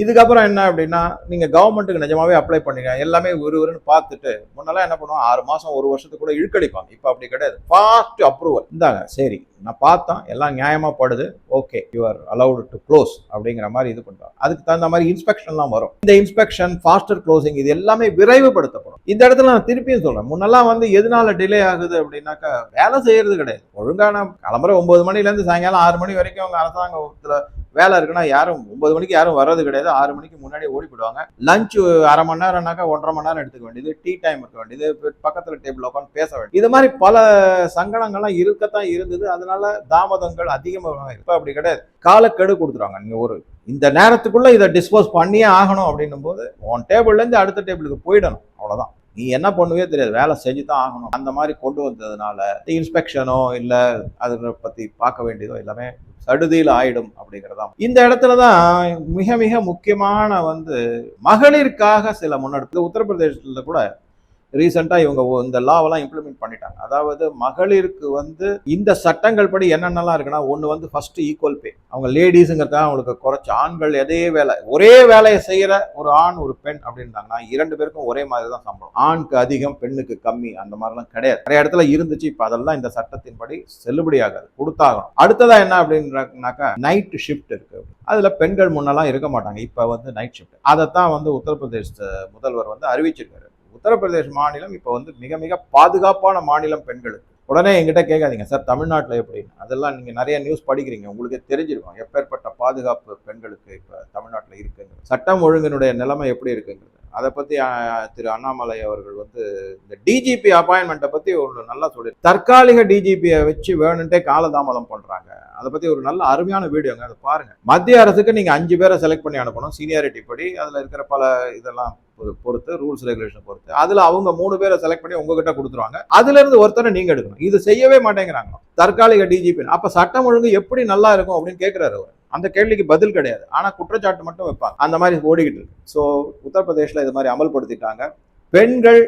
இதுக்கப்புறம் என்ன அப்படின்னா நீங்கள் கவர்மெண்ட்டுக்கு நிஜமாவே அப்ளை பண்ணுங்க எல்லாமே ஒரு ஒருன்னு பார்த்துட்டு முன்னெல்லாம் என்ன பண்ணுவோம்? ஆறு மாதம் ஒரு வருஷத்துக்கு கூட இழுக்கடிப்பாங்க. இப்போ அப்படி கிடையாது. ஃபாஸ்ட் அப்ரூவல் இந்தாங்க சரி நான் பார்த்தேன் எல்லாம் நியாயமாக படுது. Okay you are allowed to close அப்படிங்கிற மாதிரி இது பண்ணுறோம் அதுக்கு தகுந்த மாதிரி இன்ஸ்பெக்ஷன்லாம் வரும். இந்த இன்ஸ்பெக்ஷன் ஃபாஸ்டர் க்ளோசிங் இது எல்லாமே விரைவுபடுத்தப்படும். இந்த இடத்துல நான் திருப்பியும் சொல்கிறேன் முன்னெல்லாம் வந்து எதனால டிலே ஆகுது அப்படின்னாக்கா வேலை செய்யறது கிடையாது. ஒழுங்கான கிளம்புற ஒன்பது மணிலேருந்து சாயங்காலம் ஆறு மணி வரைக்கும் அவங்க அரசாங்கத்தில் வேலை இருக்குன்னா யாரும் ஒன்பது மணிக்கு யாரும் வர்றது கிடையாது. ஆறு மணிக்கு முன்னாடி ஓடி போடுவாங்க லஞ்ச் அரை மணி நேரம்னாக்கா ஒன்றரை மணி நேரம் எடுத்துக்க வேண்டியது. டீ டைம் இருக்க வேண்டியது. பக்கத்தில் டேபிள் உட்காந்து பேச வேண்டியது. இது மாதிரி பல சங்கடங்கள்லாம் இருக்கத்தான் இருந்தது. அதனால தாமதங்கள் அதிகமாக இப்போ அப்படி கிடையாது. காலக்கெடு கொடுத்துருவாங்க. நீங்கள் ஒரு இந்த நேரத்துக்குள்ளே இதை டிஸ்போஸ் பண்ணியே ஆகணும் அப்படின்னும் போது உன் டேபிள்லேருந்து அடுத்த டேபிளுக்கு போயிடணும். அவ்வளோதான் நீ என்ன பண்ணுவே தெரியாது. வேலை செஞ்சு தான் ஆகணும். அந்த மாதிரி கொண்டு வந்ததுனால இன்ஸ்பெக்ஷனோ இல்லை அதை பற்றி பார்க்க வேண்டியதோ எல்லாமே சடுதியில் ஆயிடும் அப்படிங்கிறதா இந்த இடத்துல தான் மிக மிக முக்கியமான வந்து மகளிருக்காக சில முன்னெடுப்பு. உத்தரப்பிரதேசத்தில் கூட ரீசெண்டாக இவங்க இந்த லாவெல்லாம் இம்ப்ளிமெண்ட் பண்ணிட்டாங்க. அதாவது மகளிருக்கு வந்து இந்த சட்டங்கள் படி என்னென்னலாம் இருக்குன்னா ஒன்று வந்து ஃபர்ஸ்ட் ஈக்குவல் பே அவங்க லேடிஸுங்கிறத அவங்களுக்கு குறைச்சி ஆண்கள் எதே வேலை ஒரே வேலையை செய்கிற ஒரு ஆண் ஒரு பெண் அப்படின்றாங்கன்னா இரண்டு பேருக்கும் ஒரே மாதிரி தான் சம்பளம். ஆணுக்கு அதிகம் பெண்ணுக்கு கம்மி அந்த மாதிரிலாம் கிடையாது. நிறைய இடத்துல இருந்துச்சு இப்போ அதெல்லாம் இந்த சட்டத்தின்படி செல்லுபடியாகாது கொடுத்தாகணும். அடுத்ததா என்ன அப்படின்னாக்கா நைட் ஷிஃப்ட் இருக்கு. அதுல பெண்கள் முன்னெல்லாம் இருக்க மாட்டாங்க இப்ப வந்து நைட் ஷிஃப்ட் அதைத்தான் வந்து உத்தரப்பிரதேச முதல்வர் வந்து அறிவிச்சிருக்காரு. உத்தரப்பிரதேஷ் மாநிலம் இப்போ வந்து மிக மிக பாதுகாப்பான மாநிலம் பெண்களுக்கு. உடனே என்கிட்ட கேட்காதீங்க சார் தமிழ்நாட்டில் எப்படின்னு? அதெல்லாம் நீங்கள் நிறைய நியூஸ் படிக்கிறீங்க உங்களுக்கு தெரிஞ்சிருக்கும். எப்பேற்பட்ட பாதுகாப்பு பெண்களுக்கு இப்போ தமிழ்நாட்டில் இருக்குங்கிறது சட்டம் ஒழுங்கினுடைய நிலைமை எப்படி இருக்குங்கிறது அதை பத்தி திரு அண்ணாமலை அவர்கள் வந்து இந்த டிஜிபி அப்பாயின்மெண்ட்டை பத்தி ஒரு நல்லா சொல்லி தற்காலிக டிஜிபியை வச்சு வேணுன்ட்டே காலதாமதம் பண்றாங்க. அதை பத்தி ஒரு நல்ல அருமையான வீடியோங்க அதை பாருங்க. மத்திய அரசுக்கு நீங்க அஞ்சு பேரை செலக்ட் பண்ணி அனுப்பணும் சீனியாரிட்டி படி. அதுல இருக்கிற பல இதெல்லாம் பொறுத்து ரூல்ஸ் ரெகுலேஷன் பொறுத்து. அதுல அவங்க மூணு பேரை செலக்ட் பண்ணி உங்ககிட்ட கொடுத்துருவாங்க. அதுல இருந்து ஒருத்தரை நீங்க எடுக்கணும். இது செய்யவே மாட்டேங்கிறாங்க தற்காலிக டிஜிபி அப்ப சட்டம் ஒழுங்கு எப்படி நல்லா இருக்கும் அப்படின்னு கேட்கிறாரு அவர். அந்த கேள்விக்கு பதில் கிடையாது. ஆனால் குற்றச்சாட்டு மட்டும் வைப்பாங்க. அந்த மாதிரி ஓடிக்கிட்டு இருக்கு. ஸோ உத்தரப்பிரதேசில் இது மாதிரி அமல்படுத்திட்டாங்க. பெண்கள்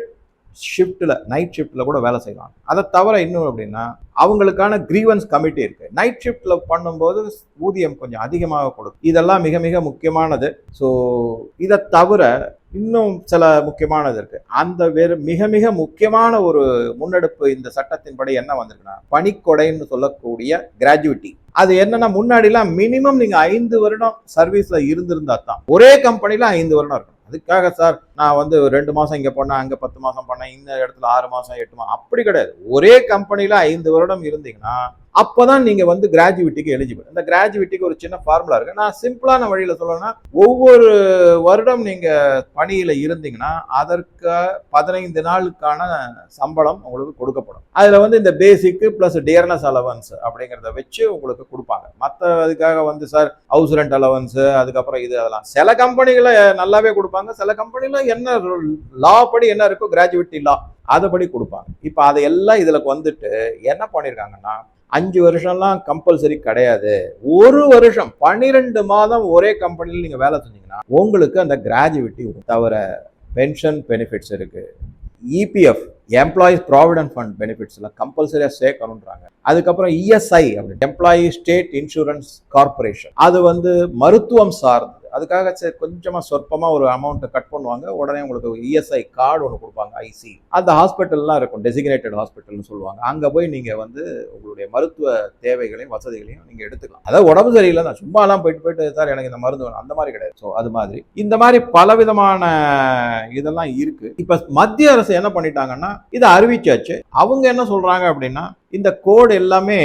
ஷிஃப்ட்டில் நைட் ஷிஃப்ட்டில் கூட வேலை செய்வாங்க. அதை தவிர இன்னும் அப்படின்னா அவங்களுக்கான கிரீவன்ஸ் கமிட்டி இருக்குது நைட் ஷிஃப்ட்டில் பண்ணும்போது ஊதியம் கொஞ்சம் அதிகமாக கொடுக்கும். இதெல்லாம் மிக மிக முக்கியமானது. ஸோ இதை தவிர இன்னும் சில முக்கியமானது இருக்கு. அந்த வேறு மிக மிக முக்கியமான ஒரு முன்னெடுப்பு இந்த சட்டத்தின்படி என்ன வந்திருக்குன்னா பணிக்கொடைன்னு சொல்லக்கூடிய கிராஜுவிட்டி அது என்னன்னா முன்னாடிலாம் மினிமம் நீங்க ஐந்து வருடம் சர்வீஸ்ல இருந்திருந்தா தான். ஒரே கம்பெனில ஐந்து வருடம் இருக்கும் அதுக்காக சார் நான் வந்து ரெண்டு மாதம் இங்கே போனேன் அங்கே பத்து மாதம் பண்ணேன் இந்த இடத்துல ஆறு மாதம் எட்டு மாதம் அப்படி கிடையாது. ஒரே கம்பெனியில் ஐந்து வருடம் இருந்தீங்கன்னா அப்போ தான் நீங்கள் வந்து கிராஜுவிட்டிக்கு எலிஜிபிள் இந்த கிராஜுவிட்டிக்கு ஒரு சின்ன ஃபார்முலா இருக்குது நான் சிம்பிளான வழியில் சொல்லணும்னா ஒவ்வொரு வருடம் நீங்கள் பணியில் இருந்தீங்கன்னா அதற்கு பதினைந்து நாளுக்கான சம்பளம் உங்களுக்கு கொடுக்கப்படும். அதில் வந்து இந்த பேசிக்கு ப்ளஸ் டியர்னஸ் அலவன்ஸ் அப்படிங்கிறத வச்சு உங்களுக்கு கொடுப்பாங்க. மற்ற அதுக்காக வந்து சார் ஹவுஸ் ரெண்ட் அலவன்ஸு அதுக்கப்புறம் இது அதெல்லாம். சில கம்பெனிகளை நல்லாவே கொடுப்பாங்க. சில கம்பெனியில் என்ன லா படி என்ன இருக்கோ கிராஜுவிட்டி லா அதுபடி கொடுப்பாங்க. இப்போ அதையெல்லாம் இதில் வந்துட்டு என்ன பண்ணியிருக்காங்கன்னா அஞ்சு வருஷம்லாம் கம்பல்சரி கிடையாது. ஒரு வருஷம் பன்னிரெண்டு மாதம் ஒரே கம்பெனியில் நீங்கள் வேலை செஞ்சீங்கன்னா உங்களுக்கு அந்த கிராஜுவிட்டி தவிர பென்ஷன் பெனிஃபிட்ஸ் இருக்குது இபிஎஃப் எம்ப்ளாயிஸ் ப்ராவிடன்ட் ஃபண்ட் பெனிஃபிட்ஸில் கம்பல்சரியாக சேர்க்கணுன்றாங்க அதுக்கப்புறம் இஎஸ்ஐ அப்படின்னு எம்ப்ளாயி ஸ்டேட் இன்சூரன்ஸ் கார்பரேஷன் அது வந்து மருத்துவம் சார்ந்தது அதுக்காக சரி கொஞ்சமாக சொற்பமாக ஒரு அமௌண்ட்டை கட் பண்ணுவாங்க. உடனே உங்களுக்கு இஎஸ்ஐ கார்டு ஒன்று கொடுப்பாங்க ஐசி அந்த ஹாஸ்பிட்டல்லாம் இருக்கும் டெசிக்னேட்டட் ஹாஸ்பிட்டல்னு சொல்லுவாங்க. அங்கே போய் நீங்கள் வந்து உங்களுடைய மருத்துவ தேவைகளையும் வசதிகளையும் நீங்கள் எடுத்துக்கலாம். அதாவது உடம்பு சரியில்லை நான் சும்மாலாம் போயிட்டு போயிட்டு சார் எனக்கு இந்த மருந்து வேணும். அந்த மாதிரி கிடையாது. ஸோ அது மாதிரி. இந்த மாதிரி பலவிதமான இதெல்லாம் இருக்குது இப்போ மத்திய அரசு என்ன பண்ணிட்டாங்கன்னா இதை அறிவிச்சாச்சு. அவங்க என்ன சொல்கிறாங்க அப்படின்னா இந்த கோடு எல்லாமே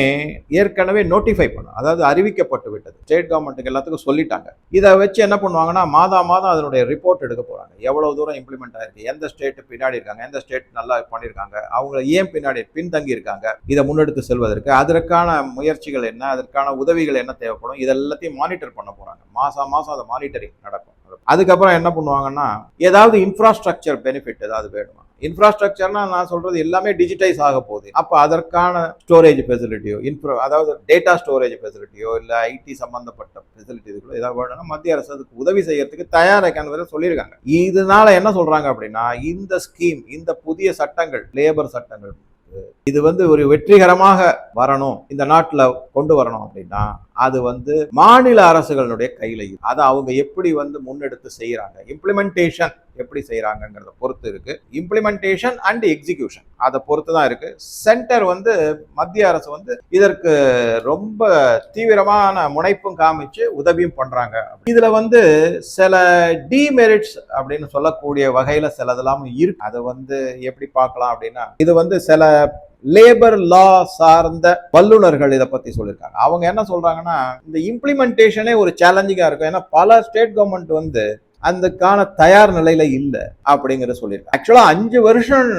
ஏற்கனவே நோட்டிஃபை பண்ணும். அதாவது அறிவிக்கப்பட்டு விட்டது. ஸ்டேட் கவர்மெண்ட்டுக்கு எல்லாத்துக்கும் சொல்லிட்டாங்க. இதை வச்சு என்ன பண்ணுவாங்கன்னா மாதா மாதம் அதனுடைய ரிப்போர்ட் எடுக்க போகிறாங்க எவ்வளோ தூரம் இம்ப்ளிமெண்ட் ஆயிருக்கு எந்த ஸ்டேட் பின்னாடி இருக்காங்க எந்த ஸ்டேட் நல்லா பண்ணியிருக்காங்க அவங்க ஏன் பின்னாடி பின்தங்கி இருக்காங்க இதை முன்னெடுத்து செல்வதற்கு அதற்கான முயற்சிகள் என்ன அதற்கான உதவிகள் என்ன தேவைப்படும் இது எல்லாத்தையும் மானிட்டர் பண்ண போகிறாங்க மாதம் மாதம் அதை மானிட்டரிங் நடக்கும். அதுக்கப்புறம் என்ன பண்ணுவாங்கன்னா ஏதாவது இன்ஃப்ராஸ்ட்ரக்சர் பெனிஃபிட் ஏதாவது வேணுமா? இன்ஃப்ராஸ்ட்ரக்சர்னா நான் சொல்றது எல்லாமே டிஜிட்டைஸ் ஆக போகுது. அப்போ அதற்கான ஸ்டோரேஜ் ஃபெசிலிட்டியோ இன்ஃப்ரா அதாவது டேட்டா ஸ்டோரேஜ் ஃபெசிலிட்டியோ இல்லை ஐடி சம்பந்தப்பட்ட ஃபெசிலிட்டிகளோ ஏதாவது வேணும்னா மத்திய அரசு அதுக்கு உதவி செய்யறதுக்கு தயாரிக்கான சொல்லியிருக்காங்க. இதனால என்ன சொல்றாங்க அப்படின்னா இந்த ஸ்கீம் இந்த புதிய சட்டங்கள் லேபர் சட்டங்கள் இது வந்து ஒரு வெற்றிகரமாக வரணும் இந்த நாட்டில் கொண்டு வரணும் அப்படின்னா அது வந்து மாநில அரசுகளுடைய கையிலையும் அதை அவங்க எப்படி வந்து முன்னெடுத்து செய்கிறாங்க இம்ப்ளிமெண்டேஷன் எப்படி செய்கிறாங்கிறத பொறுத்து இருக்கு. இம்ப்ளிமெண்டேஷன் அண்ட் எக்ஸிக்யூஷன் அதை பொறுத்து தான் இருக்கு. சென்டர் வந்து மத்திய அரசு வந்து இதற்கு ரொம்ப தீவிரமான முனைப்பும் காமிச்சு உதவியும் பண்றாங்க. இதுல வந்து சில டிமெரிட்ஸ் அப்படின்னு சொல்லக்கூடிய வகையில சிலதெல்லாம் இருக்கு. அதை வந்து எப்படி பார்க்கலாம் அப்படின்னா இது வந்து சில லேபர் லா சார்ந்த வல்லுநர்கள் இதை பத்தி சொல்லியிருக்காங்க. அவங்க என்ன சொல்றாங்கன்னா இந்த இம்ப்ளிமெண்டேஷனே ஒரு சேலஞ்சிங்கா இருக்கும். ஏன்னா பல ஸ்டேட் கவர்மெண்ட் வந்து அதுக்கான தயார் நிலையில இல்லை அப்படிங்கிற சொல்லியிருக்காங்க. ஆக்சுவலா அஞ்சு வருஷம்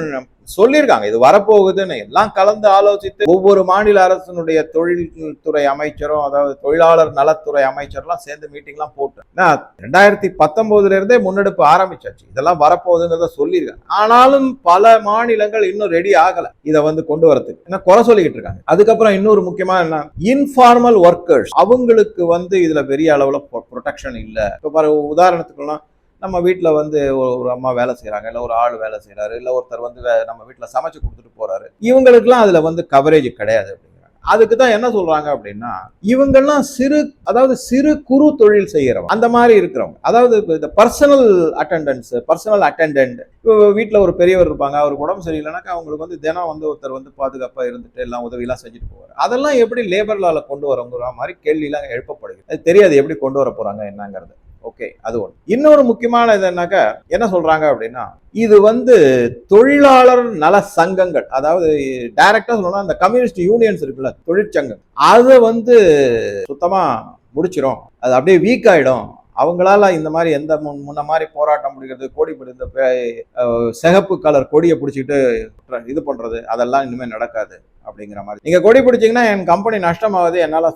சொல்லியிருக்காங்க. இது வரப்போகுதுன்னு எல்லாம் கலந்து ஆலோசித்து ஒவ்வொரு மாநில அரசினுடைய தொழில்துறை அமைச்சரும் அதாவது தொழிலாளர் நலத்துறை அமைச்சர்லாம் சேர்ந்து மீட்டிங்லாம் போட்டு. நான் ரெண்டாயிரத்தி பத்தொன்பதுல இருந்தே முன்னெடுப்பு ஆரம்பிச்சாச்சு. இதெல்லாம் வரப்போகுதுங்கிறத சொல்லியிருக்காங்க. ஆனாலும் பல மாநிலங்கள் இன்னும் ரெடி ஆகல இதை வந்து கொண்டு வரதுக்கு ஏன்னா குறை சொல்லிக்கிட்டு இருக்காங்க. அதுக்கப்புறம் இன்னொரு முக்கியமா என்ன இன்ஃபார்மல் ஒர்க்கர்ஸ் அவங்களுக்கு வந்து இதுல பெரிய அளவுல ப்ரொடெக்ஷன் இல்லை. இப்போ பாரு உதாரணத்துக்குலாம் நம்ம வீட்டில் வந்து ஒரு ஒரு அம்மா வேலை செய்கிறாங்க இல்லை ஒரு ஆள் வேலை செய்கிறாரு இல்லை ஒருத்தர் வந்து வே- நம்ம வீட்டில் சமைச்சு கொடுத்துட்டு போகிறாரு இவங்களுக்குலாம் அதில் வந்து கவரேஜ் கிடையாது அப்படிங்கிறாங்க. அதுக்கு தான் என்ன சொல்கிறாங்க அப்படின்னா இவங்கெல்லாம் சிறு அதாவது சிறு குறு தொழில் செய்கிறவங்க அந்த மாதிரி இருக்கிறவங்க. அதாவது இப்போ இந்த பர்சனல் அட்டண்டன்ஸ் பர்சனல் அட்டெண்டன்ட் இப்போ வீட்டில் ஒரு பெரியவர் இருப்பாங்க அவருக்கு உடம்பு சரியில்லைனாக்கா அவங்களுக்கு வந்து தினம் வந்து ஒருத்தர் வந்து பாதுகாப்பாக இருந்துட்டு எல்லாம் உதவியெல்லாம் செஞ்சுட்டு போவார். அதெல்லாம் எப்படி லேபர் லால கொண்டு வரங்கிற மாதிரி கேள்வியெல்லாம் எழுப்பப்படுது அது தெரியாது எப்படி கொண்டு வர போகிறாங்க என்னங்கிறது. ஓகே அது ஒன்று இன்னொரு முக்கியமான இது என்னக்கா என்ன சொல்றாங்க அப்படின்னா இது வந்து தொழிலாளர் நல சங்கங்கள் அதாவது டைரக்டா சொல்லணும்னா அந்த கம்யூனிஸ்ட் யூனியன்ஸ் இருக்குல்ல தொழிற்சங்கம். அதை வந்து சுத்தமா முடிச்சிடும் அது அப்படியே வீக் ஆயிடும். அவங்களால இந்த மாதிரி எந்த முன்- முன்ன மாதிரி போராட்டம் முடிக்கிறது கோடி இந்த சிகப்பு கலர் கொடியை பிடிச்சிக்கிட்டு இது பண்ணுறது அதெல்லாம் இனிமேல் நடக்காது. அப்படிங்கிற மாதிரி. நீங்கள் கொடி பிடிச்சீங்கன்னா என் கம்பெனி நஷ்டமாகுது என்னால்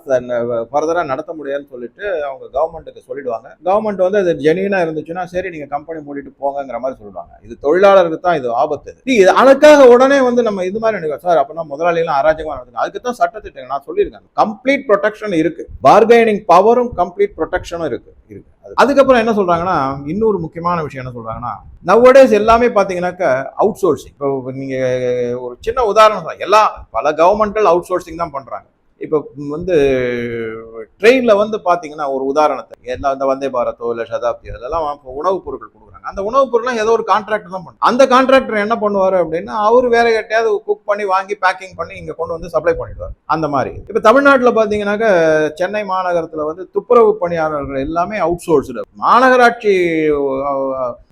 ஃபர்தராக நடத்த முடியாதுன்னு சொல்லிட்டு அவங்க கவர்மெண்ட்டுக்கு சொல்லிடுவாங்க. கவர்மெண்ட் வந்து அது ஜெனியூனாக இருந்துச்சுன்னா சரி நீங்கள் கம்பெனி மூடிட்டு போங்கங்கிற மாதிரி சொல்லுவாங்க. இது தொழிலாளருக்கு தான் இது ஆபத்து. இது. இது அதுக்காக உடனே வந்து நம்ம இது மாதிரி நினைக்கிறோம் சார் அப்பனா முதலாளிகளும் அராஜகமாக நடத்துங்க அதுக்கு தான் சட்டத்திட்டங்கள் நான் சொல்லியிருக்கேன். கம்ப்ளீட் ப்ரொடெக்ஷன் இருக்குது பார்கெனிங் பவரும் கம்ப்ளீட் ப்ரொடெக்ஷனும் இருக்குது இருக்குது அதுக்கப்புறம் என்ன சொல்றாங்கன்னா இன்னொரு முக்கியமான விஷயம் என்ன சொல்றாங்கன்னா நவ்வடேஸ் எல்லாமே பார்த்தீங்கன்னாக்க அவுட் சோர்சிங் இப்போ நீங்க ஒரு சின்ன உதாரணம் தான் எல்லாம் பல கவர்மெண்ட்கள் அவுட் சோர்சிங் தான் பண்றாங்க. இப்போ வந்து ட்ரெயினில் வந்து பார்த்தீங்கன்னா ஒரு உதாரணத்துக்கு எல்லாம் இந்த வந்தே பாரத்தோ இல்லை சதாப்தியோ அதெல்லாம் இப்போ உணவுப் பொருட்கள் கொடுக்குறாங்க. அந்த உணவுப் பொருள்லாம் ஏதோ ஒரு கான்ட்ராக்டர் தான் பண்ணும். அந்த கான்ட்ராக்டர் என்ன பண்ணுவார் அப்படின்னா அவர் வேற கிட்டையாவது குக் பண்ணி வாங்கி பேக்கிங் பண்ணி இங்கே கொண்டு வந்து சப்ளை பண்ணிடுவார். அந்த மாதிரி. இப்போ தமிழ்நாட்டில் பார்த்தீங்கன்னாக்க சென்னை மாநகரத்தில் வந்து துப்புரவு பணியாளர்கள் எல்லாமே அவுட் சோர்ஸ்டு மாநகராட்சி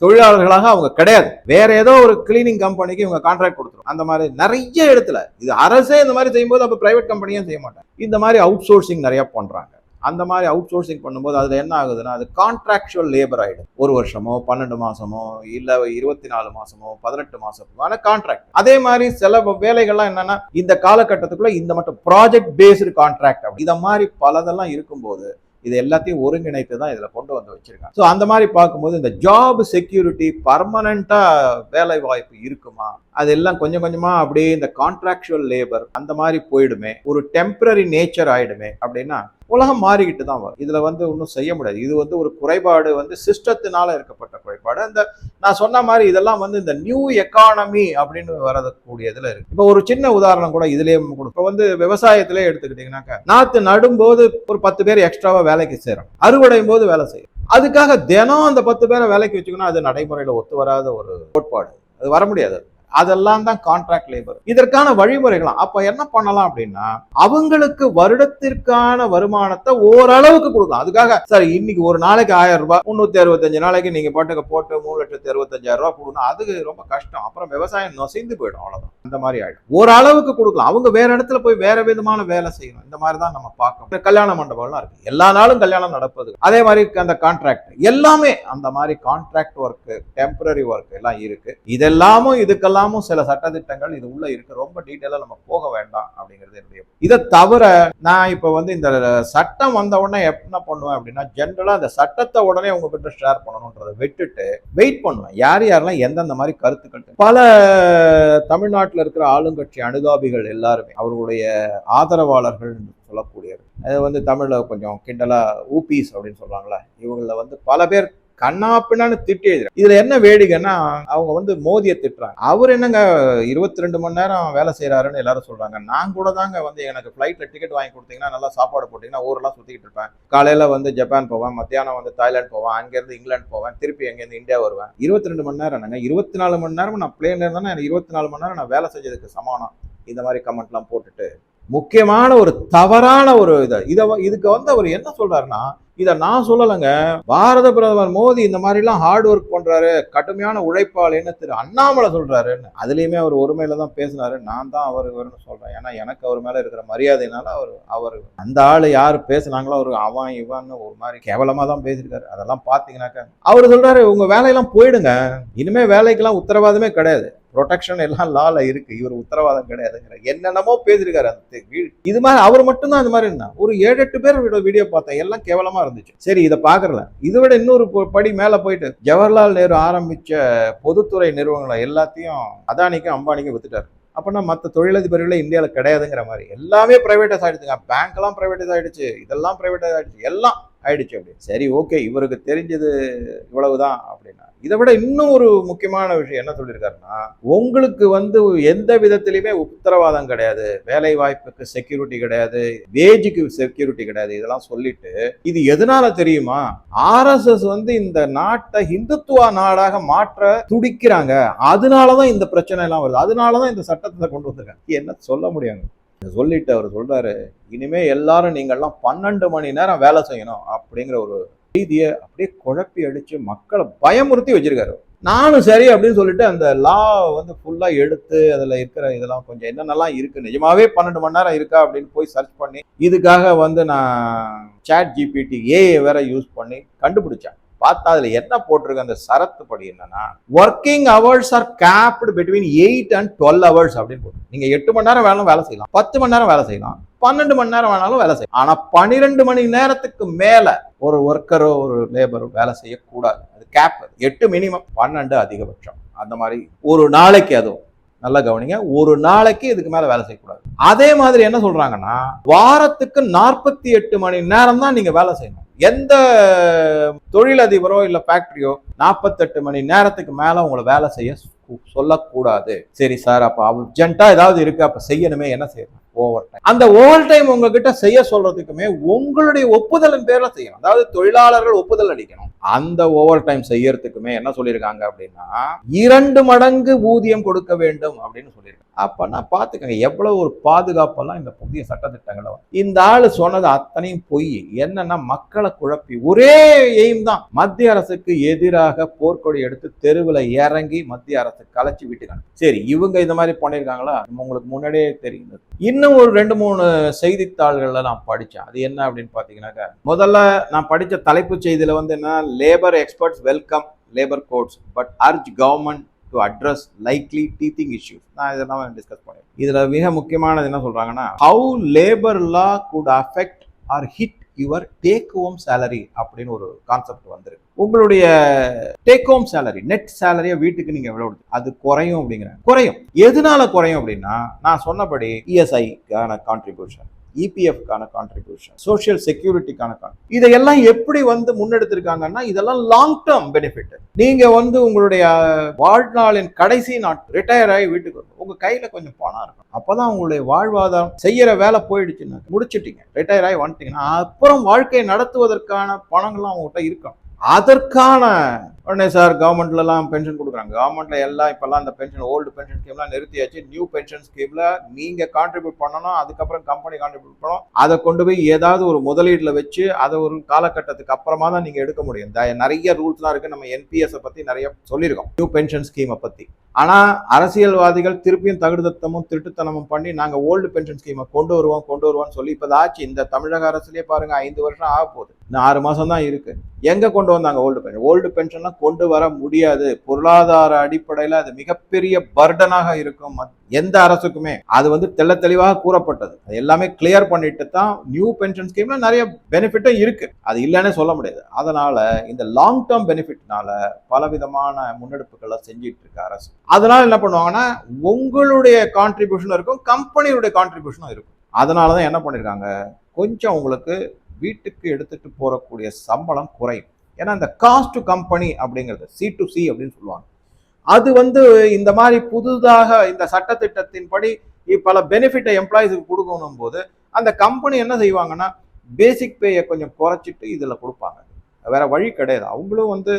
தொழிலாளர்களாக அவங்க கிடையாது. வேற ஏதோ ஒரு கிளீனிங் கம்பெனிக்கு இவங்க கான்ட்ராக்ட் கொடுத்துரும். அந்த மாதிரி நிறைய இடத்துல. இது அரசே இந்த மாதிரி செய்யும்போது அப்போ பிரைவேட் கம்பெனியும் செய்ய மாட்டாங்க. இந்த மாதிரி அவுட் சோர்சிங் நிறையா பண்ணுறாங்க அந்த மாதிரி அவுட் சோர்சிங் பண்ணும்போது அதில் என்ன ஆகுதுன்னா அது கான்ட்ராக்சுவல் லேபர் ஆகிடும் ஒரு வருஷமோ பன்னெண்டு மாதமோ இல்லை இருபத்தி நாலு மாதமோ பதினெட்டு மாதமோ ஆனால் கான்ட்ராக்ட் அதே மாதிரி சில வேலைகள்லாம் என்னென்னா இந்த காலகட்டத்துக்குள்ளே இந்த மட்டும் ப்ராஜெக்ட் பேஸ்டு கான்ட்ராக்ட் இத மாதிரி பலதெல்லாம் இருக்கும்போது இது எல்லாத்தையும் ஒருங்கிணைத்து தான் இதில் கொண்டு வந்து வச்சிருக்காங்க. ஸோ அந்த மாதிரி பார்க்கும்போது இந்த ஜாப் செக்யூரிட்டி பர்மனண்ட்டாக வேலை வாய்ப்பு இருக்குமா? அதெல்லாம் கொஞ்சம் கொஞ்சமாக அப்படியே இந்த கான்ட்ராக்சுவல் லேபர் அந்த மாதிரி போயிடுமே. ஒரு டெம்பரரி நேச்சர் ஆகிடுமே அப்படின்னா உலகம் மாறிக்கிட்டு தான் வரும். இதில் வந்து ஒன்றும் செய்ய முடியாது. இது வந்து ஒரு குறைபாடு வந்து சிஸ்டத்தினால இருக்கப்பட்ட குறைபாடு. அந்த நான் சொன்ன மாதிரி இதெல்லாம் வந்து இந்த நியூ எக்கானமி அப்படின்னு வரக்கூடியதுல இருக்கு. இப்போ ஒரு சின்ன உதாரணம் கூட இதுலேயே கொடுக்கும் இப்போ வந்து விவசாயத்திலே எடுத்துக்கிட்டீங்கன்னாக்கா நாற்று நடும்போது ஒரு பத்து பேர் எக்ஸ்ட்ராவா வேலைக்கு சேரும். அறுவடையும் போது வேலை செய்யும். அதுக்காக தினம் அந்த பத்து பேரை வேலைக்கு வச்சுக்கணும் அது நடைமுறையில் ஒத்து வராத ஒரு கோட்பாடு. அது வர முடியாது. அதெல்லாம் தான் கான்ட்ராக்ட் லேபர் இதற்கான வழிமுறைகளாம். அப்ப என்ன பண்ணலாம் அப்படின்னா அவங்களுக்கு வருடத்திற்கான வருமானத்தை ஓரளவுக்கு கொடுக்கலாம். அதுக்காக சார் இன்னைக்கு ஒரு நாளைக்கு ஆயிரம் ரூபாய் முன்னூத்தி அறுபத்தஞ்சு நாளைக்கு நீங்க பாட்டுக்கு போட்டு மூணு லட்சத்தி அறுபத்தஞ்சாயிரம் ரூபாய் கொடுக்கணும் அது ரொம்ப கஷ்டம். அப்புறம் விவசாயம் நொசைந்து போயிடும் அவ்வளவுதான். அந்த மாதிரி ஆயிடும். ஓரளவுக்கு கொடுக்கலாம். அவங்க வேற இடத்துல போய் வேற விதமான வேலை செய்யணும். இந்த மாதிரி தான் நம்ம பார்க்கணும். கல்யாண மண்டபம்லாம் இருக்கு. எல்லா நாளும் கல்யாணம் நடப்பது. அதே மாதிரி அந்த கான்ட்ராக்ட் எல்லாமே அந்த மாதிரி கான்ட்ராக்ட் ஒர்க் டெம்பரரி ஒர்க் எல்லாம் இருக்கு. இதெல்லாமும் இதுக்கெல்லாம் இல்லாமல் சில சட்டத்திட்டங்கள் இது உள்ள இருக்கு. ரொம்ப டீட்டெயிலாக நம்ம போக வேண்டாம் அப்படிங்கிறது என்னுடைய இதை தவிர நான் இப்போ வந்து இந்த சட்டம் வந்த உடனே என்ன பண்ணுவேன் அப்படின்னா ஜென்ரலாக அந்த சட்டத்தை உடனே உங்ககிட்ட ஷேர் பண்ணணுன்றதை விட்டுட்டு வெயிட் பண்ணுவேன். யார் யாரெல்லாம் எந்தெந்த மாதிரி கருத்துக்கள் பல தமிழ்நாட்டில் இருக்கிற ஆளுங்கட்சி அனுதாபிகள் எல்லாருமே அவர்களுடைய ஆதரவாளர்கள் சொல்லக்கூடியவர். அது வந்து தமிழில் கொஞ்சம் கிண்டலாக ஊபிஸ் அப்படின்னு சொல்கிறாங்களே இவங்கள வந்து பல பேர் கண்ணா பின்னான்னு திட்டி எழுதுறாங்க இதுல என்ன வேடிக்கைன்னா அவங்க வந்து மோதியை திட்டுறாங்க. அவர் என்னங்க இருபத்தி ரெண்டு மணி நேரம் வேலை செய்யறாருன்னு எல்லாரும் சொல்றாங்க. நான் கூட தாங்க வந்து எனக்கு ஃபிளைட்ல டிக்கெட் வாங்கி கொடுத்தீங்கன்னா நல்லா சாப்பாடு போட்டீங்கன்னா ஊரெல்லாம் சுத்திக்கிட்டு இருப்பேன். காலையில வந்து ஜப்பான் போவேன் மத்தியானம் வந்து தாய்லாந்து போவேன் அங்கேருந்து இங்கிலாந்து போவேன் திருப்பி அங்கேருந்து இந்தியா வருவேன். இருபத்தி ரெண்டு மணி நேரம் என்னங்க இருபத்தி நாலு மணி நேரம் நான் பிளேன்ல இருந்தா எனக்கு இருபத்தி நாலு மணி நேரம் நான் வேலை செஞ்சதுக்கு சமானம். இந்த மாதிரி கமெண்ட்லாம் போட்டுட்டு. முக்கியமான ஒரு தவறான ஒரு இதை இதை இதுக்கு வந்து அவர் என்ன சொல்றாருன்னா இதை நான் சொல்லலைங்க. பாரத பிரதமர் மோடி இந்த மாதிரிலாம் ஹார்ட் ஒர்க் பண்றாரு கடுமையான உழைப்பாளின்னு திரு அண்ணாமலை சொல்றாருன்னு. அதுலேயுமே அவர் ஒருமையில தான் பேசினாரு. நான் தான் அவர் இவர்னு சொல்றேன். ஏன்னா எனக்கு அவர் மேல இருக்கிற மரியாதைனால அவர் அவர் அந்த ஆள் யார் பேசுனாங்களோ அவர் அவன் இவன்னு ஒரு மாதிரி கேவலமா தான் பேசியிருக்காரு. அதெல்லாம் பாத்தீங்கன்னாக்க அவர் சொல்றாரு உங்க வேலையெல்லாம் போயிடுங்க. இனிமே வேலைக்கெல்லாம் உத்தரவாதமே கிடையாது. ப்ரொடெக்ஷன் எல்லாம் லால இருக்கு. இவர் உத்தரவாதம் கிடையாதுங்கிற. என்னென்னமோ பேசியிருக்காரு அந்த இது மாதிரி அவர் மட்டும்தான் அந்த மாதிரி இருந்தா ஒரு ஏழு எட்டு பேர் வீடியோ பார்த்தேன். எல்லாம் கேவலமா இருந்துச்சு. சரி இதை பாக்குறல இதை விட இன்னொரு படி மேல போயிட்டு ஜவஹர்லால் நேரு ஆரம்பிச்ச பொதுத்துறை நிறுவனங்களை எல்லாத்தையும் அதானிக்கும் அம்பானிக்கும் வித்துட்டாரு. அப்படின்னா மற்ற தொழிலதிபர்களே இந்தியாவில் கிடையாதுங்கிற மாதிரி. எல்லாமே பிரைவேட்டைஸ் ஆகிடுச்சுங்க பேங்க்லாம் எல்லாம் பிரைவேட்டைஸ் இதெல்லாம் பிரைவேட்டைஸ் ஆகிடுச்சு எல்லாம் ஆயிடுச்சு அப்படி சரி ஓகே இவருக்கு தெரிஞ்சது இவ்வளவுதான் அப்படின்னா. இதை விட இன்னும் ஒரு முக்கியமான விஷயம் என்ன சொல்லியிருக்காருன்னா உங்களுக்கு வந்து எந்த விதத்திலையுமே உத்தரவாதம் கிடையாது. வேலை வாய்ப்புக்கு செக்யூரிட்டி கிடையாது வேஜுக்கு செக்யூரிட்டி கிடையாது. இதெல்லாம் சொல்லிட்டு இது எதனால தெரியுமா? ஆர்எஸ்எஸ் வந்து இந்த நாட்டை இந்துத்துவ நாடாக மாற்ற துடிக்கிறாங்க. அதனாலதான் இந்த பிரச்சனை எல்லாம் வருது. அதனாலதான் இந்த சட்டத்தை கொண்டு வந்திருக்காங்க. என்ன சொல்ல முடியாங்க சொல்லிட்டு அவர் சொல்றாரு இனிமே எல்லாரும் நீங்கள்லாம் பன்னெண்டு மணி நேரம் வேலை செய்யணும் அப்படிங்கிற ஒரு செய்தியை அப்படியே குழப்பி அடிச்சு மக்களை பயமுறுத்தி வச்சிருக்காரு. நானும் சரி அப்படின்னு சொல்லிட்டு அந்த லா வந்து ஃபுல்லாக எடுத்து அதில் இருக்கிற இதெல்லாம் கொஞ்சம் என்னென்னலாம் இருக்குது நிஜமாவே பன்னெண்டு மணி நேரம் இருக்கா அப்படின்னு போய் சர்ச் பண்ணி இதுக்காக வந்து நான் சாட் ஜிபிடி ஏஐ வேற யூஸ் பண்ணி கண்டுபிடிச்சேன். பார்த்தா அதில் என்ன போட்டிருக்கு? அந்த சரத்து படி என்னன்னா working hours are capped between eight and twelve hours அப்படின்னு போட்டு நீங்கள் எட்டு மணி நேரம் வேணாலும் வேலை செய்யலாம். பத்து மணி நேரம் வேலை செய்யலாம். பன்னெண்டு மணி நேரம் வேணாலும் வேலை செய்யலாம். ஆனால் பன்னிரெண்டு மணி நேரத்துக்கு மேலே ஒரு ஒர்க்கரோ ஒரு லேபரோ வேலை செய்யக்கூடாது. அது கேப் எட்டு மினிமம் பன்னெண்டு அதிகபட்சம். அந்த மாதிரி ஒரு நாளைக்கு அதுவும். நல்லா கவனிங்க. ஒரு நாளைக்கு இதுக்கு மேல வேலை செய்யக்கூடாது. அதே மாதிரி என்ன சொல்றாங்கன்னா வாரத்துக்கு நாற்பத்தி எட்டு மணி நேரம் தான் நீங்க வேலை செய்யணும். எந்த தொழிலதிபரோ இல்ல ஃபேக்டரியோ நாற்பத்தெட்டு மணி நேரத்துக்கு மேல உங்களை வேலை செய்ய சொல்லக்கூடாது. சரி சார் அப்ப அர்ஜென்ட்டா ஏதாவது இருக்கு அப்ப செய்யணுமே என்ன செய்யணும்? ஓவர் டைம் அந்த ஓவர் டைம் உங்ககிட்ட செய்ய சொல்றதுக்குமே உங்களுடைய ஒப்புதலின் பேர்ல செய்யணும். அதாவது தொழிலாளர்கள் ஒப்புதல் அளிக்கணும். அந்த ஓவர் டைம் செய்யறதுக்குமே என்ன சொல்லியிருக்காங்க அப்படின்னா இரண்டு மடங்கு ஊதியம் கொடுக்க வேண்டும் அப்படின்னு சொல்லியிருக்காங்க. அப்ப நான் பாத்துக்கங்க எவ்வளவு ஒரு பாதுகாப்பெல்லாம் இந்த புதிய சட்டத்திட்டங்களை இந்த ஆள் சொன்னது அத்தனையும் பொய். என்னன்னா மக்களை குழப்பி ஒரே எய்ம் தான். மத்திய அரசுக்கு எதிராக போர்க்கொடி எடுத்து தெருவில் இறங்கி மத்திய அரசு கலைச்சு விட்டுக்காங்க சரி இவங்க இந்த மாதிரி பண்ணியிருக்காங்களா? உங்களுக்கு முன்னாடியே தெரியுது இன்னும் இன்னும் ஒரு ரெண்டு மூணு செய்தித்தாள்களில் நான் படித்தேன் அது என்ன அப்படின்னு பார்த்தீங்கன்னாக்கா முதல்ல நான் படித்த தலைப்புச் செய்தியில் வந்து என்ன labour experts welcome labour codes but urge government to address likely teething issues நான் இதெல்லாம் டிஸ்கஸ் பண்ணேன். இதில் மிக முக்கியமானது என்ன சொல்கிறாங்கன்னா how labour law could affect or hit your take home salary அப்படின்னு ஒரு கான்செப்ட் வந்திருக்கு. உங்களுடைய டேக் ஹோம் சேலரி நெட் சேலரியை வீட்டுக்கு நீங்க எவ்வளவு அது குறையும் அப்படிங்கிறாங்க. குறையும். எதனால குறையும் அப்படின்னா நான் சொன்னபடி இஎஸ்ஐக்கான கான்ட்ரிபியூஷன் இபிஎஃப்கான கான்ட்ரிபியூஷன் சோஷியல் செக்யூரிட்டிக்கான இதையெல்லாம் எப்படி வந்து முன்னெடுத்திருக்காங்கன்னா இதெல்லாம் லாங் டேர்ம் பெனிஃபிட் நீங்க வந்து உங்களுடைய வாழ்நாளின் கடைசி நாட் ரிட்டையர் ஆகி வீட்டுக்கு வரணும் உங்க கையில கொஞ்சம் பணம் இருக்கும் அப்பதான் உங்களுடைய வாழ்வாதாரம் செய்யற வேலை போயிடுச்சுன்னா முடிச்சிட்டீங்க. ரிட்டையர் ஆகி வந்துட்டீங்கன்னா அப்புறம் வாழ்க்கையை நடத்துவதற்கான பணங்கள்லாம் அவங்ககிட்ட இருக்கும் அதற்கான உடனே சார் கவர்மெண்ட்லலாம் பென்ஷன் கொடுக்குறாங்க. கவர்மெண்ட்ல எல்லாம் இப்போல்லாம் அந்த பென்ஷன் ஓல்டு பென்ஷன் ஸ்கீம்லாம் நிறுத்தியாச்சு. நியூ பென்ஷன் ஸ்கீம்ல நீங்கள் கான்ட்ரிபியூட் பண்ணணும் அதுக்கப்புறம் கம்பெனி கான்ட்ரிபியூட் பண்ணணும் அதை கொண்டு போய் ஏதாவது ஒரு முதலீட்டில் வச்சு அதை ஒரு காலகட்டத்துக்கு அப்புறமா தான் நீங்கள் எடுக்க முடியும். இந்த நிறைய ரூல்ஸ்லாம் இருக்குது நம்ம என்பிஎஸை பற்றி நிறைய சொல்லியிருக்கோம். நியூ பென்ஷன் ஸ்கீமை பற்றி ஆனால் அரசியல்வாதிகள் திருப்பியும் தகுதத்தமும் திருட்டுத்தனமும் பண்ணி நாங்கள் ஓல்டு பென்ஷன் ஸ்கீமை கொண்டு வருவோம் கொண்டு வருவோம்னு சொல்லி இப்போதாச்சு இந்த தமிழக அரசுலேயே பாருங்கள் ஐந்து வருஷம் ஆக போகுது இன்னும் ஆறு மாதம் தான் இருக்குது எங்கே கொண்டு வந்தாங்க ஓல்டு பென்ஷன் ஓல்டு பென்ஷன்லாம் கொண்டு வர முடியாது. பொருளாதார அடிப்படையில் அது மிகப்பெரிய பர்டனாக இருக்கும். மத்- எந்த அரசுக்குமே. அது வந்து தெள்ள தெளிவாக கூறப்பட்டது. அது எல்லாமே கிளியர் பண்ணிட்டு தான் நியூ பென்ஷன் ஸ்கீம்ல நிறைய பெனிஃபிட்டும் இருக்கு. அது இல்லைன்னே சொல்ல முடியாது. அதனால இந்த லாங் டேர்ம் பெனிஃபிட்னால பலவிதமான முன்னெடுப்புகளை செஞ்சிட்டு இருக்கு அரசு. அதனால என்ன பண்ணுவாங்கன்னா உங்களுடைய கான்ட்ரிபியூஷனும் இருக்கும் கம்பெனியுடைய கான்ட்ரிபியூஷனும் இருக்கும். அதனால தான் என்ன பண்ணியிருக்காங்க கொஞ்சம் உங்களுக்கு வீட்டுக்கு எடுத்துட்டு போறக்கூடிய சம்பளம் குறையும். ஏன்னா இந்த காஸ்ட் கம்பெனி அப்படிங்கிறது சி டு சி அப்படின்னு சொல்லுவாங்க. அது வந்து இந்த மாதிரி புதுதாக இந்த சட்டத்திட்டத்தின்படி பல பெனிஃபிட்டை எம்ப்ளாயிஸுக்கு கொடுக்கணும் போது அந்த கம்பெனி என்ன செய்வாங்கன்னா பேசிக் பேயை கொஞ்சம் குறைச்சிட்டு இதில் கொடுப்பாங்க. வேற வழி கிடையாது. அவங்களும் வந்து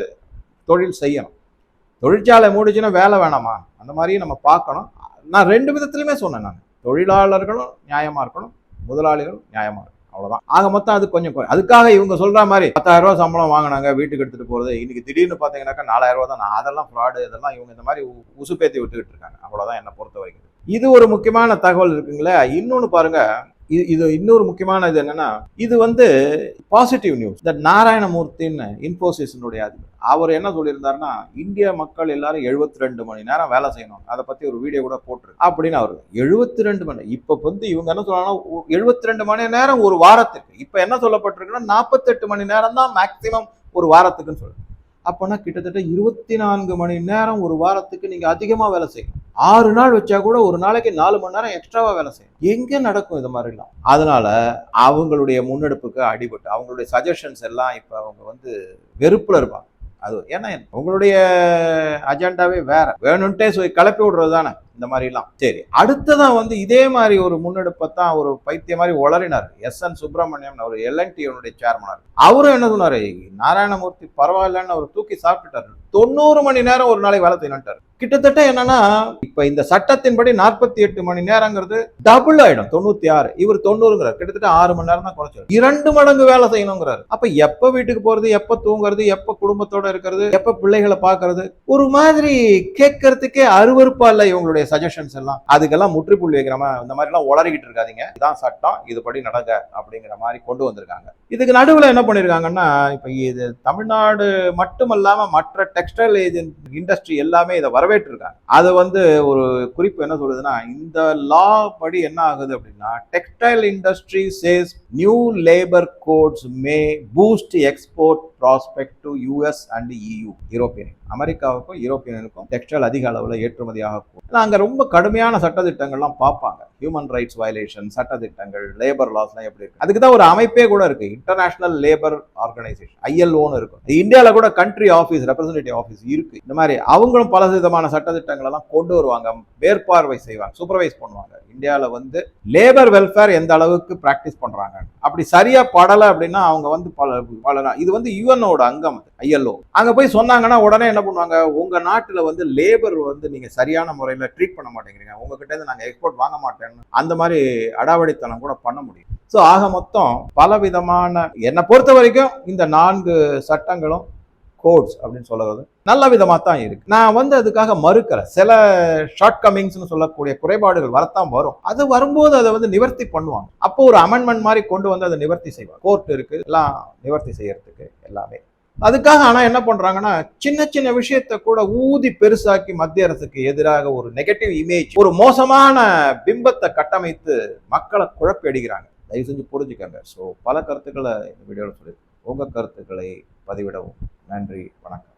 தொழில் செய்யணும். தொழிற்சாலை மூடிச்சுன்னா வேலை வேணாமா? அந்த மாதிரியும் நம்ம பார்க்கணும். நான் ரெண்டு விதத்துலையுமே சொன்னேன் நான். தொழிலாளர்களும் நியாயமாக இருக்கணும் முதலாளிகளும் நியாயமாக இருக்கணும். அவ்வளவுதான். ஆக மொத்தம் அது கொஞ்சம் அதுக்காக இவங்க சொல்ற மாதிரி பத்தாயிரம் ரூபாய் சம்பளம் வாங்கினாங்க வீட்டுக்கு எடுத்துட்டு போறது. இன்னைக்கு திடீர்னு பாத்தீங்கன்னாக்கா நாலாயிரம் ரூபாய் தான். நான் அதெல்லாம் ஃப்ராடு இதெல்லாம் இவங்க இந்த மாதிரி உசுப்பேத்தி விட்டுக்கிட்டு இருக்காங்க. அவ்வளவுதான் என்னை பொறுத்த வரைக்கும். இது ஒரு முக்கியமான தகவல் இருக்குங்களே. இன்னொன்று பாருங்க. இது இது இன்னொரு முக்கியமான இது என்னன்னா இது வந்து பாசிட்டிவ் நியூஸ் இந்த நாராயணமூர்த்தின்னு இன்ஃபோசிஸினுடைய அதிபர். அவர் என்ன சொல்லியிருந்தாருன்னா இந்திய மக்கள் எல்லாரும் 72 ரெண்டு மணி நேரம் வேலை செய்யணும். அதை பத்தி ஒரு வீடியோ கூட போட்டிருக்கு. அப்படின்னு அவர் 72 ரெண்டு மணி இப்ப வந்து இவங்க என்ன சொல்றாங்கன்னா 72 ரெண்டு மணி நேரம் ஒரு வாரத்துக்கு. இப்ப என்ன சொல்லப்பட்டிருக்குன்னா 48 மணி நேரம் தான் மேக்சிமம் ஒரு வாரத்துக்குன்னு சொல்லுங்க அப்போனா கிட்டத்தட்ட இருபத்தி நான்கு மணி நேரம் ஒரு வாரத்துக்கு நீங்க அதிகமா வேலை செய்யணும். ஆறு நாள் வச்சா கூட ஒரு நாளைக்கு நாலு மணி நேரம் எக்ஸ்ட்ராவா வேலை செய்யும். எங்க நடக்கும் இது மாதிரிலாம்? அதனால அவங்களுடைய முன்னெடுப்புக்கு அடிபட்டு அவங்களுடைய சஜஷன்ஸ் எல்லாம் இப்ப அவங்க வந்து வெறுப்புல இருப்பாங்க. அது ஏன்னா உங்களுடைய அஜெண்டாவே வேற. வேணும்ட்டே சொல்லி கிளப்பி விடுறது தானே இந்த மாதிரிலாம். சரி அடுத்ததான் வந்து இதே மாதிரி ஒரு முன்னெடுப்பை தான் ஒரு பைத்திய மாதிரி உளறினார். எஸ் என் சுப்பிரமணியம் அவர் எல்என்டியோனுடைய சேர்மனார் அவரும் என்ன சொன்னார்? நாராயணமூர்த்தி பரவாயில்லன்னு அவர் தூக்கி சாப்பிட்டுட்டாரு. தொண்ணூறு மணி நேரம் ஒரு நாளை வேலை செய்யணும்ட்டாரு. கிட்டத்தட்ட என்னன்னா இப்ப இந்த சட்டத்தின்படி நாற்பத்தி எட்டு மணி நேரங்கிறது டபுள் ஆயிடும். தொண்ணூத்தி ஆறு. இவர் தொண்ணூறுங்கிறார். கிட்டத்தட்ட ஆறு மணி நேரம் தான் குறைச்சாரு இரண்டு மடங்கு வேலை செய்யணுங்கிறாரு. அப்ப எப்ப வீட்டுக்கு போறது? எப்ப தூங்குறது? எப்ப குடும்பத்தோட இருக்கிறது? எப்ப பிள்ளைகளை பாக்குறது ஒரு மாதிரி கேட்கறதுக்கே அருவறுப்பா இல்ல இவங்களுடைய சஜஷன்ஸ் எல்லாம். அதுக்கெல்லாம் முற்றுப்புள்ளி வைக்கிற மாதிரி இந்த மாதிரி எல்லாம் உளறிக்கிட்டு இருக்காதீங்க. இதான் சட்டம் இதுபடி நடங்க அப்படிங்கிற மாதிரி கொண்டு வந்திருக்காங்க. இதுக்கு நடுவில் என்ன பண்ணியிருக்காங்கன்னா இப்போ இது தமிழ்நாடு மட்டுமல்லாம மற்ற டெக்ஸ்டைல் ஏஜென்ட் இண்டஸ்ட்ரி எல்லாமே இதை வரவேற்றிருக்காங்க. அது வந்து ஒரு குறிப்பு என்ன சொல்லுதுன்னா இந்த லா படி என்ன ஆகுது அப்படின்னா textile industry says new labour codes may boost export prospect to US and EU European அமெரிக்காவுக்கும் யூரோப்பியனுக்கும் டெக்ஸ்டைல் அதிக அளவில் ஏற்றுமதி ஆகக்கூடும் அங்கே ரொம்ப கடுமையான சட்டத்திட்டங்கள்லாம் பார்ப்பாங்க. ஹியூமன் ரைட்ஸ் வயலேஷன் சட்டத்திட்டங்கள் லேபர் லாஸ்லாம் எப்படி இருக்கு? அதுக்கு தான் ஒரு அமைப்பே கூட இருக்கு. இன்டர்நேஷனல் லேபர் ஆர்கனைசேஷன் ஐஎல்ஓன்னு இருக்கும். இந்தியாவில் கூட கண்ட்ரி ஆஃபீஸ் ரெப்ரஸன்டேட்டிவ் ஆஃபீஸ் இருக்கு. இந்த மாதிரி அவங்களும் பல விதமான சட்டத்திட்டங்கள் எல்லாம் கொண்டு வருவாங்க. மேற்பார்வை செய்வாங்க சூப்பர்வைஸ் பண்ணுவாங்க. இந்தியாவில் வந்து லேபர் வெல்ஃபேர் எந்த அளவுக்கு ப்ராக்டிஸ் பண்ணுறாங்க அப்படி சரியாக படலை அப்படின்னா அவங்க வந்து பல பல இது வந்து யுஎனோட அங்கம் ஐஎல்ஓ அங்கே போய் சொன்னாங்கன்னா உடனே என்ன பண்ணுவாங்க? உங்கள் நாட்டில் வந்து லேபர் வந்து நீங்கள் சரியான முறையில் ட்ரீட் பண்ண மாட்டேங்கிறீங்க. உங்ககிட்ட இருந்து நாங்கள் எக்ஸ்போர்ட் வாங்க மாட்டேன்னு. அந்த மாதிரி அடாவடித்தனம் கூட பண்ண முடியும். ஸோ ஆக மொத்தம் பல விதமான என்னை பொறுத்த வரைக்கும் இந்த நான்கு சட்டங்களும் கோட்ஸ் அப்படின்னு சொல்லுறது நல்ல விதமாக தான் இருக்கு. நான் வந்து அதுக்காக மறுக்கிறேன் சில ஷார்ட் கமிங்ஸ்னு சொல்லக்கூடிய குறைபாடுகள் வரத்தான் வரும். அது வரும்போது அதை வந்து நிவர்த்தி பண்ணுவாங்க. அப்போ ஒரு அமெண்ட்மெண்ட் மாதிரி கொண்டு வந்து அதை நிவர்த்தி செய்வாங்க. கோர்ட் இருக்கு எல்லாம் நிவர்த்தி செய்யறதுக்கு எல்லாமே. அதுக்காக ஆனா என்ன பண்றாங்கன்னா சின்ன சின்ன விஷயத்தை கூட ஊதி பெருசாக்கி மத்திய அரசுக்கு எதிராக ஒரு நெகட்டிவ் இமேஜ் ஒரு மோசமான பிம்பத்தை கட்டமைத்து மக்களை குழப்பி அடிக்கிறாங்க தயவு செஞ்சு புரிஞ்சுக்கங்க. ஸோ பல கருத்துக்களை இந்த வீடியோவில் சொல்லி உங்க கருத்துக்களை பதிவிடவும். நன்றி. வணக்கம்.